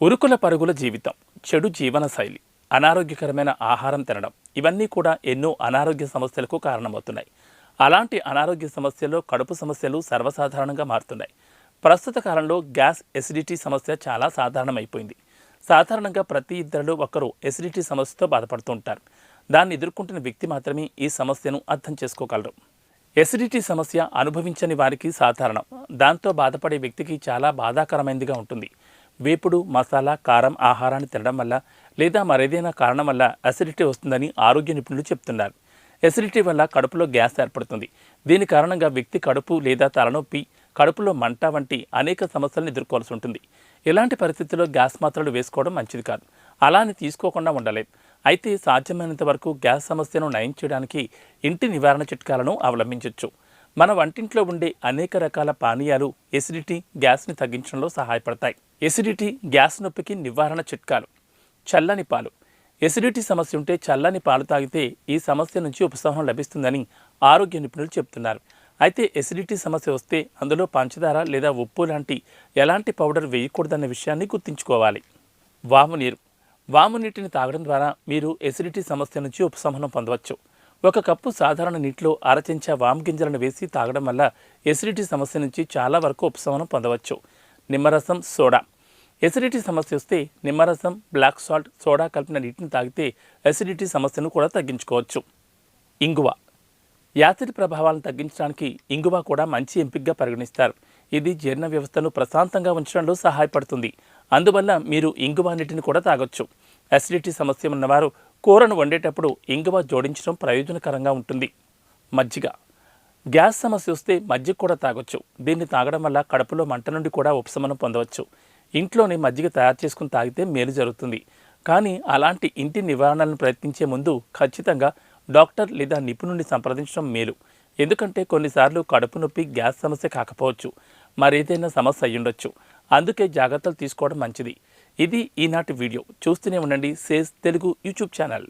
ఉరుకుల పరుగుల జీవితం చెడు జీవన శైలి అనారోగ్యకరమైన ఆహారం తినడం ఇవన్నీ కూడా ఎన్నో అనారోగ్య సమస్యలకు కారణమవుతున్నాయి. అలాంటి అనారోగ్య సమస్యల్లో కడుపు సమస్యలు సర్వసాధారణంగా మారుతున్నాయి. ప్రస్తుత కాలంలో గ్యాస్ ఎసిడిటీ సమస్య చాలా సాధారణమైపోయింది. సాధారణంగా ప్రతి ఇద్దరిలో ఒకరు ఎసిడిటీ సమస్యతో బాధపడుతూ ఉంటారు దాన్ని ఎదుర్కొంటున్న వ్యక్తి మాత్రమే ఈ సమస్యను అర్థం చేసుకోగలరు. ఎసిడిటీ సమస్య అనుభవించని వారికి సాధారణం. దాంతో బాధపడే వ్యక్తికి చాలా బాధాకరమైనదిగా ఉంటుంది. వేపుడు మసాలా కారం ఆహారాన్ని తినడం వల్ల లేదా మరేదైనా కారణం వల్ల అసిడిటీ వస్తుందని ఆరోగ్య నిపుణులు చెప్తున్నారు. ఎసిడిటీ వల్ల కడుపులో గ్యాస్ ఏర్పడుతుంది. దీని కారణంగా వ్యక్తి కడుపు లేదా తలనొప్పి కడుపులో మంట వంటి అనేక సమస్యలను ఎదుర్కోవాల్సి ఉంటుంది. ఇలాంటి పరిస్థితుల్లో గ్యాస్ మాత్రలు వేసుకోవడం మంచిది కాదు. అలా అని తీసుకోకుండా ఉండలేదు అయితే సాధ్యమైనంత వరకు గ్యాస్ సమస్యను నయం చేయడానికి ఇంటి నివారణ చిట్కాలను అవలంబించవచ్చు మన వంటింట్లో ఉండే అనేక రకాల పానీయాలు ఎసిడిటీ గ్యాస్ని తగ్గించడంలో సహాయపడతాయి. ఎసిడిటీ గ్యాస్ నొప్పికి నివారణ చిట్కాలు. చల్లని పాలు. ఎసిడిటీ సమస్య ఉంటే చల్లని పాలు తాగితే ఈ సమస్య నుంచి ఉపశమనం లభిస్తుందని ఆరోగ్య నిపుణులు చెప్తున్నారు అయితే ఎసిడిటీ సమస్య వస్తే అందులో పంచదార లేదా ఉప్పు లాంటి ఎలాంటి పౌడర్ వేయకూడదన్న విషయాన్ని గుర్తుంచుకోవాలి. వాము నీరు. వాము నీటిని తాగడం ద్వారా మీరు ఎసిడిటీ సమస్య నుంచి ఉపశమనం పొందవచ్చు. ఒక కప్పు సాధారణ నీటిలో అర చెంచా వాము గింజలను వేసి తాగడం వల్ల ఎసిడిటీ సమస్య నుంచి చాలా వరకు ఉపశమనం పొందవచ్చు. నిమ్మరసం సోడా. ఎసిడిటీ సమస్య వస్తే నిమ్మరసం బ్లాక్ సాల్ట్ సోడా కలిపిన నీటిని తాగితే ఎసిడిటీ సమస్యను కూడా తగ్గించుకోవచ్చు. ఇంగువ. యాసిడ్ ప్రభావాలను తగ్గించడానికి ఇంగువ కూడా మంచి ఎంపికగా పరిగణిస్తారు. ఇది జీర్ణ వ్యవస్థను ప్రశాంతంగా ఉంచడంలో సహాయపడుతుంది. అందువల్ల మీరు ఇంగువ నీటిని కూడా తాగొచ్చు. అసిడిటీ సమస్య ఉన్నవారు కూరను వండేటప్పుడు ఇంగువ జోడించడం ప్రయోజనకరంగా ఉంటుంది. మజ్జిగ. గ్యాస్ సమస్య వస్తే మజ్జిగ కూడా తాగొచ్చు. దీన్ని తాగడం వల్ల కడుపులో మంట నుండి కూడా ఉపశమనం పొందవచ్చు. ఇంట్లోనే మజ్జిగ తయారు చేసుకుని తాగితే మేలు జరుగుతుంది. కానీ అలాంటి ఇంటి నివారణలను ప్రయత్నించే ముందు ఖచ్చితంగా డాక్టర్ లేదా నిపుణుడిని సంప్రదించడం మేలు. ఎందుకంటే కొన్నిసార్లు కడుపు నొప్పి గ్యాస్ సమస్య కాకపోవచ్చు. మరేదైనా సమస్య అయ్యుండొచ్చు. అందుకే జాగ్రత్తలు తీసుకోవడం మంచిది. ఇది ఈనాటి వీడియో. చూస్తూనే ఉండండి. సేస్ తెలుగు యూట్యూబ్ ఛానల్.